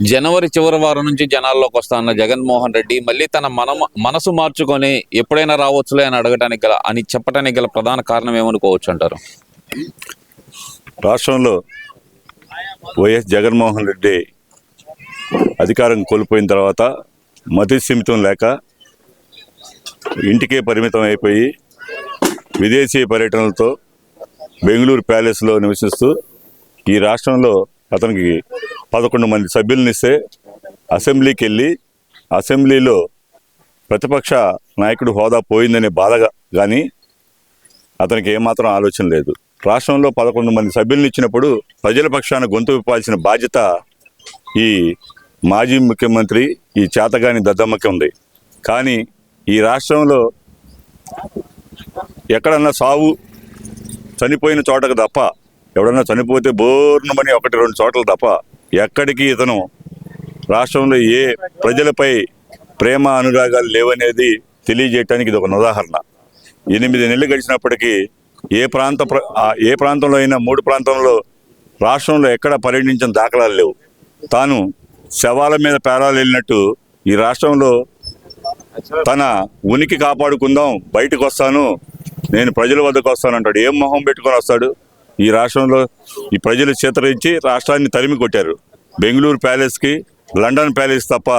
జనవరి చివరి వారం నుంచి జనాల్లోకి వస్తాన్న జగన్మోహన్ రెడ్డి మళ్ళీ తన మన మనసు మార్చుకొని ఎప్పుడైనా రావచ్చులే అని అడగటానికి గల అని చెప్పడానికి గల ప్రధాన కారణం ఏమనుకోవచ్చు అంటారు? రాష్ట్రంలో వైఎస్ జగన్మోహన్ రెడ్డి అధికారం కోల్పోయిన తర్వాత మతి సీమితం లేక ఇంటికే పరిమితం అయిపోయి విదేశీ పర్యటనలతో బెంగళూరు ప్యాలెస్లో నివసిస్తూ ఈ రాష్ట్రంలో అతనికి పదకొండు మంది సభ్యులనిస్తే అసెంబ్లీకి వెళ్ళి అసెంబ్లీలో ప్రతిపక్ష నాయకుడు హోదా పోయిందనే బాధ కానీ అతనికి ఏమాత్రం ఆలోచన లేదు. రాష్ట్రంలో పదకొండు మంది సభ్యులను ఇచ్చినప్పుడు ప్రజల పక్షాన గొంతు విప్పాల్సిన బాధ్యత ఈ మాజీ ముఖ్యమంత్రి ఈ చేతగాని దద్దమ్మకి ఉంది. కానీ ఈ రాష్ట్రంలో ఎక్కడన్నా సావు చనిపోయిన చోటకు తప్ప ఎవడన్నా చనిపోతే బోర్నమని ఒకటి రెండు చోట్ల తప్ప ఎక్కడికి ఇతను? రాష్ట్రంలో ఏ ప్రజలపై ప్రేమ అనురాగాలు లేవనేది తెలియజేయటానికి ఇది ఒక ఉదాహరణ. ఎనిమిది నెలలు గడిచినప్పటికీ ఏ ప్రాంత ప్ర- ఏ ప్రాంతంలో అయినా మూడు ప్రాంతంలో రాష్ట్రంలో ఎక్కడ పర్యటించిన దాఖలాలు లేవు. తాను శవాల మీద పేరాలు వెళ్ళినట్టు ఈ రాష్ట్రంలో తన ఉనికి కాపాడుకుందాం బయటకు వస్తాను నేను ప్రజల వద్దకు వస్తాను అంటాడు. ఏం మొహం పెట్టుకొని వస్తాడు? ఈ రాష్ట్రంలో ఈ ప్రజలు చేతరించి రాష్ట్రాన్ని తరిమి కొట్టారు. బెంగళూరు ప్యాలెస్కి లండన్ ప్యాలెస్ తప్ప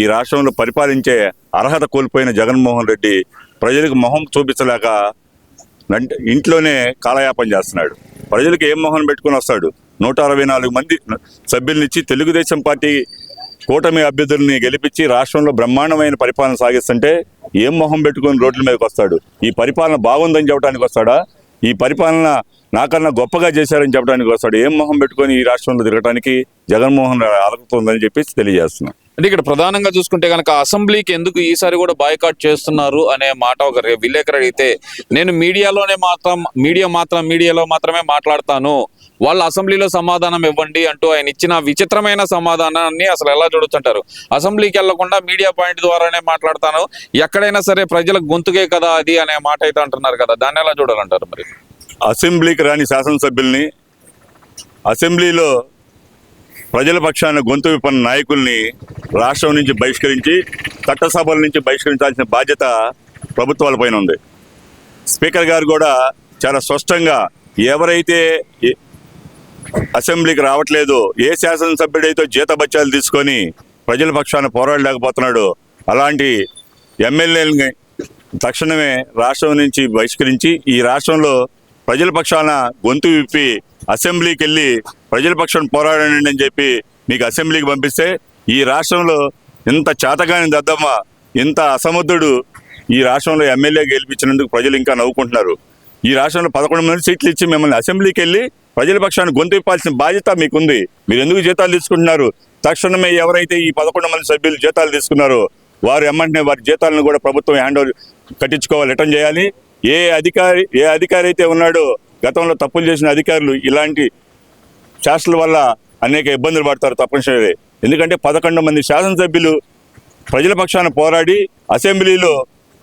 ఈ రాష్ట్రంలో పరిపాలించే అర్హత కోల్పోయిన జగన్మోహన్ రెడ్డి ప్రజలకు మొహం చూపించలేక ఇంట్లోనే కాలయాపన చేస్తున్నాడు. ప్రజలకు ఏం మొహం పెట్టుకొని వస్తాడు? నూట అరవై నాలుగు మంది సభ్యులనిచ్చి తెలుగుదేశం పార్టీ కూటమి అభ్యర్థుల్ని గెలిపించి రాష్ట్రంలో బ్రహ్మాండమైన పరిపాలన సాగిస్తుంటే ఏం మొహం పెట్టుకొని రోడ్ల మీదకి వస్తాడు? ఈ పరిపాలన బాగుందని చెప్పడానికి వస్తాడా? ఈ పరిపాలన నాకన్నా గొప్పగా చేశారని చెప్పడానికి వస్తాడు. ఏం మొహం పెట్టుకొని ఈ రాష్ట్రంలో తిరగడానికి జగన్మోహన్ అలకుతుందని చెప్పేసి తెలియజేస్తున్నాను అంటే ఇక్కడ ప్రధానంగా చూసుకుంటే కనుక అసెంబ్లీకి ఎందుకు ఈసారి కూడా బాయ్కాట్ చేస్తున్నారు అనే మాట ఒక విలేకరు అడిగితే నేను మీడియాలోనే మాత్రం మీడియా మాత్రం మీడియాలో మాత్రమే మాట్లాడతాను. వాళ్ళు అసెంబ్లీలో సమాధానం ఇవ్వండి అంటూ ఆయన ఇచ్చిన విచిత్రమైన సమాధానాన్ని అసలు ఎలా చూడొచ్చుంటారు? అసెంబ్లీకి వెళ్ళకుండా మీడియా పాయింట్ ద్వారానే మాట్లాడతాను. ఎక్కడైనా సరే ప్రజలకు గొంతుకే కదా అది అనే మాట అయితే అంటున్నారు కదా దాన్ని ఎలా చూడాలంటారు మరి? అసెంబ్లీకి రాని శాసనసభ్యుల్ని అసెంబ్లీలో ప్రజల పక్షాన గొంతు విపన్న నాయకుల్ని రాష్ట్రం నుంచి బహిష్కరించి చట్టసభల నుంచి బహిష్కరించాల్సిన బాధ్యత ప్రభుత్వాలపైన ఉంది. స్పీకర్ గారు కూడా చాలా స్పష్టంగా ఎవరైతే ఏ- అసెంబ్లీకి రావట్లేదు. ఏ శాసనసభ్యుడైతే జీతబత్యాలు తీసుకొని ప్రజల పక్షాన పోరాడలేకపోతున్నాడు అలాంటి ఎమ్మెల్యేలని తక్షణమే రాష్ట్రం నుంచి బహిష్కరించి ఈ రాష్ట్రంలో ప్రజల పక్షాన గొంతు విప్పి అసెంబ్లీకి వెళ్ళి ప్రజల పక్షాన పోరాడండి అని చెప్పి మీకు అసెంబ్లీకి పంపిస్తే ఈ రాష్ట్రంలో ఇంత చేతగాని దద్దమ్మ ఇంత అసమర్థుడు ఈ రాష్ట్రంలో ఎమ్మెల్యే గెలిపించినందుకు ప్రజలు ఇంకా నవ్వుకుంటున్నారు. ఈ రాష్ట్రంలో పదకొండు మంది సీట్లు ఇచ్చి మిమ్మల్ని అసెంబ్లీకి వెళ్ళి ప్రజల పక్షాన్ని గొంతు ఇప్పాల్సిన బాధ్యత మీకుంది. మీరు ఎందుకు జీతాలు తీసుకుంటున్నారు? తక్షణమే ఎవరైతే ఈ పదకొండు మంది సభ్యులు జీతాలు తీసుకున్నారో వారు ఎమ్మంటనే వారి జీతాలను కూడా ప్రభుత్వం హ్యాండ్ కట్టించుకోవాలి రిటర్న్ చేయాలి. ఏ అధికారి ఏ అధికారి అయితే ఉన్నాడో గతంలో తప్పులు చేసిన అధికారులు ఇలాంటి శాసనల వల్ల అనేక ఇబ్బందులు పడతారు తప్పనిసరి ఎందుకంటే పదకొండు మంది శాసనసభ్యులు ప్రజల పక్షాన పోరాడి అసెంబ్లీలో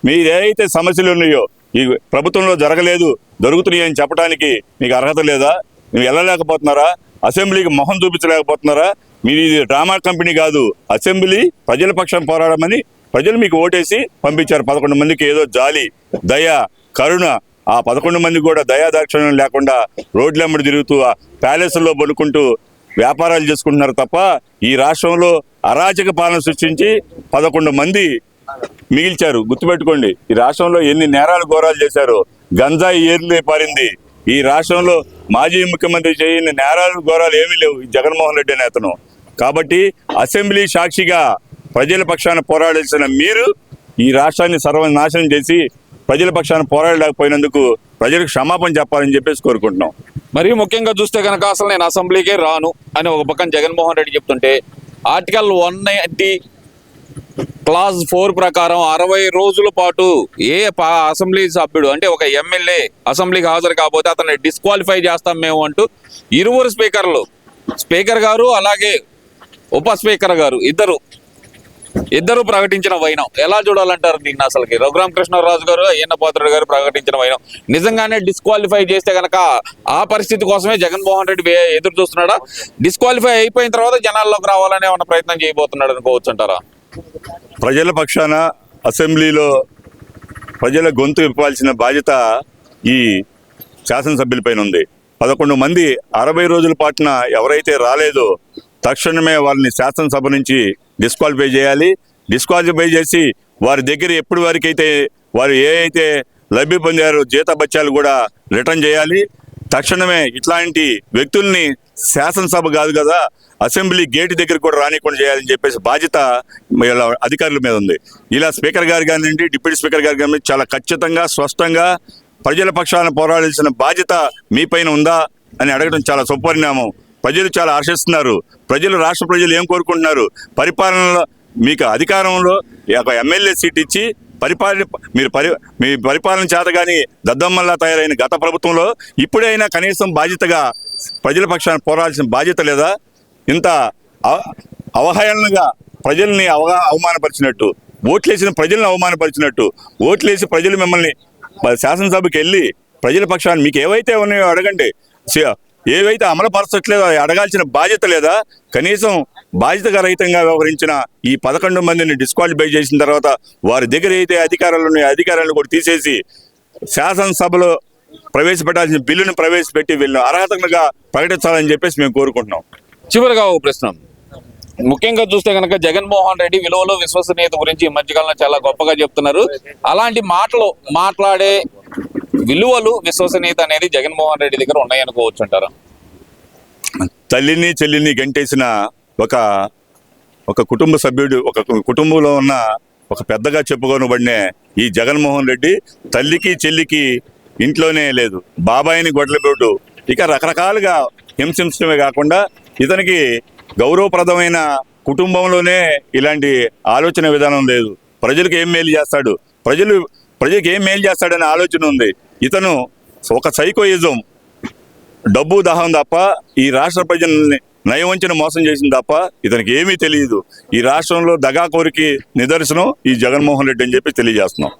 మీరు సమస్యలు ఉన్నాయో ఈ ప్రభుత్వంలో జరగలేదు దొరుకుతున్నాయని చెప్పడానికి మీకు అర్హత లేదా? నువ్వు వెళ్ళలేకపోతున్నారా? అసెంబ్లీకి మొహం చూపించలేకపోతున్నారా? మీరు ఇది డ్రామా కంపెనీ కాదు. అసెంబ్లీ ప్రజల పక్షం పోరాడమని ప్రజలు మీకు ఓటేసి పంపించారు. పదకొండు మందికి ఏదో జాలి దయ కరుణ. ఆ పదకొండు మంది కూడా దయాదాక్షిణ్యం లేకుండా రోడ్లెమ్మడి తిరుగుతూ ఆ ప్యాలెస్లో పడుకుంటూ వ్యాపారాలు చేసుకుంటున్నారు తప్ప ఈ రాష్ట్రంలో అరాచక పాలన సృష్టించి పదకొండు మంది మిగిల్చారు. గుర్తుపెట్టుకోండి ఈ రాష్ట్రంలో ఎన్ని నేరాలు ఘోరాలు చేశారు గంజాయి ఏర్లు పారింది. ఈ రాష్ట్రంలో మాజీ ముఖ్యమంత్రి చేయని నేరాలు ఘోరాలు ఏమీ లేవు. జగన్మోహన్ రెడ్డి అనే అతను. కాబట్టి అసెంబ్లీ సాక్షిగా ప్రజల పక్షాన పోరాడాల్సిన మీరు ఈ రాష్ట్రాన్ని సర్వనాశనం చేసి ప్రజల పక్షాన పోరాడలేకపోయినందుకు ప్రజలకు క్షమాపణ చెప్పాలని చెప్పేసి కోరుకుంటున్నాం. మరీ ముఖ్యంగా చూస్తే కనుక అసలు నేను అసెంబ్లీకే రాను అని ఒక పక్కన జగన్మోహన్ రెడ్డి చెప్తుంటే article one ninety clause four ప్రకారం అరవై రోజుల పాటు ఏ పా- అసెంబ్లీ సభ్యుడు అంటే ఒక ఎమ్మెల్యే అసెంబ్లీకి హాజరు కాకపోతే అతన్ని డిస్క్వాలిఫై చేస్తాం మేము అంటూ ఇరువురు స్పీకర్లు స్పీకర్ గారు అలాగే ఉప స్పీకర్ గారు ఇద్దరు ఇద్దరు ప్రకటించిన వైనం. ఎలా చూడాలంటారు దీన్ని అసలుకి? రఘురామ కృష్ణరాజు గారు అయ్యన్న పాత్రుడు గారు ప్రకటించిన వైనం. నిజంగానే డిస్క్వాలిఫై చేస్తే కనుక ఆ పరిస్థితి కోసమే జగన్మోహన్ రెడ్డి ఎదురు చూస్తున్నాడా? డిస్క్వాలిఫై అయిపోయిన తర్వాత జనాల్లోకి రావాలనే ఉన్న ప్రయత్నం చేయబోతున్నాడు అనుకోవచ్చు అంటారా? ప్రజల పక్షాన అసెంబ్లీలో ప్రజల గొంతు ఇవ్వాల్సిన బాధ్యత ఈ శాసనసభ్యులపైన ఉంది. పదకొండు మంది అరవై రోజుల పాటున ఎవరైతే రాలేదో తక్షణమే వాళ్ళని శాసనసభ నుంచి డిస్క్వాలిఫై చేయాలి. డిస్క్వాలిఫై చేసి వారి దగ్గర ఎప్పటి వరకైతే వారు ఏ అయితే లబ్ధి పొందారో జీతబత్యాలు కూడా రిటర్న్ చేయాలి. తక్షణమే ఇట్లాంటి వ్యక్తుల్ని శాసనసభ కాదు కదా అసెంబ్లీ గేట్ దగ్గర కూడా రానికుండా చేయాలని చెప్పేసి బాధ్యత అధికారుల మీద ఉంది. ఇలా స్పీకర్ గారు కానివ్వండి డిప్యూటీ స్పీకర్ గారు కానీ చాలా ఖచ్చితంగా స్పష్టంగా ప్రజల పక్షాన పోరాడాల్సిన బాధ్యత మీ పైన ఉందా అని అడగడం చాలా సుపరిణామం. ప్రజలు చాలా ఆశిస్తున్నారు. ప్రజలు రాష్ట్ర ప్రజలు ఏం కోరుకుంటున్నారు? పరిపాలనలో మీకు అధికారంలో ఒక ఎమ్మెల్యే సీట్ ఇచ్చి పరిపాలన మీరు పరి మీ పరిపాలన చేత కానీ దద్దమ్మల్లా తయారైన గత ప్రభుత్వంలో ఇప్పుడైనా కనీసం బాధ్యతగా ప్రజల పక్షాన్ని పోరాల్సిన బాధ్యత లేదా? ఇంత అవహేళనగా ప్రజల్ని అవగా అవమానపరిచినట్టు ఓట్లేసిన ప్రజల్ని అవమానపరిచినట్టు ఓట్లేసి ప్రజలు మిమ్మల్ని శాసనసభకి వెళ్ళి ప్రజల పక్షాన్ని మీకు ఏవైతే ఉన్నాయో అడగండి. ఏవైతే అమలుపరచట్లేదో అడగాల్సిన బాధ్యత లేదా కనీసం బాధ్యతగా రహితంగా వ్యవహరించిన ఈ పదకొండు మందిని డిస్క్వాలిఫై చేసిన తర్వాత వారి దగ్గర అయితే అధికారాలను అధికారాలను కూడా తీసేసి శాసనసభలో ప్రవేశపెట్టాల్సిన బిల్లును ప్రవేశపెట్టి వీళ్ళను అర్హతలుగా ప్రకటించాలని చెప్పేసి మేము కోరుకుంటున్నాం. చివరిగా ఒక ప్రశ్న. ముఖ్యంగా చూస్తే కనుక జగన్మోహన్ రెడ్డి విలువలు విశ్వసనీయత గురించి ఈ మధ్యకాలంలో చాలా గొప్పగా చెప్తున్నారు. అలాంటి మాటలు మాట్లాడే విలువలు విశ్వసనీయత అనేది జగన్మోహన్ రెడ్డి దగ్గర ఉన్నాయనుకోవచ్చు అంటారా? తల్లిని చెల్లిని గంటేసిన ఒక ఒక కుటుంబ సభ్యుడు ఒక కు- కుటుంబంలో ఉన్న ఒక పెద్దగా చెప్పుకోనబడిన ఈ జగన్మోహన్ రెడ్డి తల్లికి చెల్లికి ఇంట్లోనే లేదు. బాబాయిని గొడ్లబెట్టు ఇక రకరకాలుగా హింసించడమే కాకుండా ఇతనికి గౌరవప్రదమైన కుటుంబంలోనే ఇలాంటి ఆలోచన విధానం లేదు. ప్రజలకు ఏం మేలు చేస్తాడు? ప్రజలు ప్రజలకు ఏం మేలు చేస్తాడనే ఆలోచన ఉంది. ఇతను ఒక సైకోయిజం. డబ్బు దాహం తప్ప ఈ రాష్ట్ర ప్రజల్ని నయవంచన మోసం చేసింది తప్ప ఇతనికి ఏమీ తెలియదు. ఈ రాష్ట్రంలో దగా కోరికి నిదర్శనం ఈ జగన్మోహన్ రెడ్డి అని చెప్పి తెలియజేస్తున్నాం.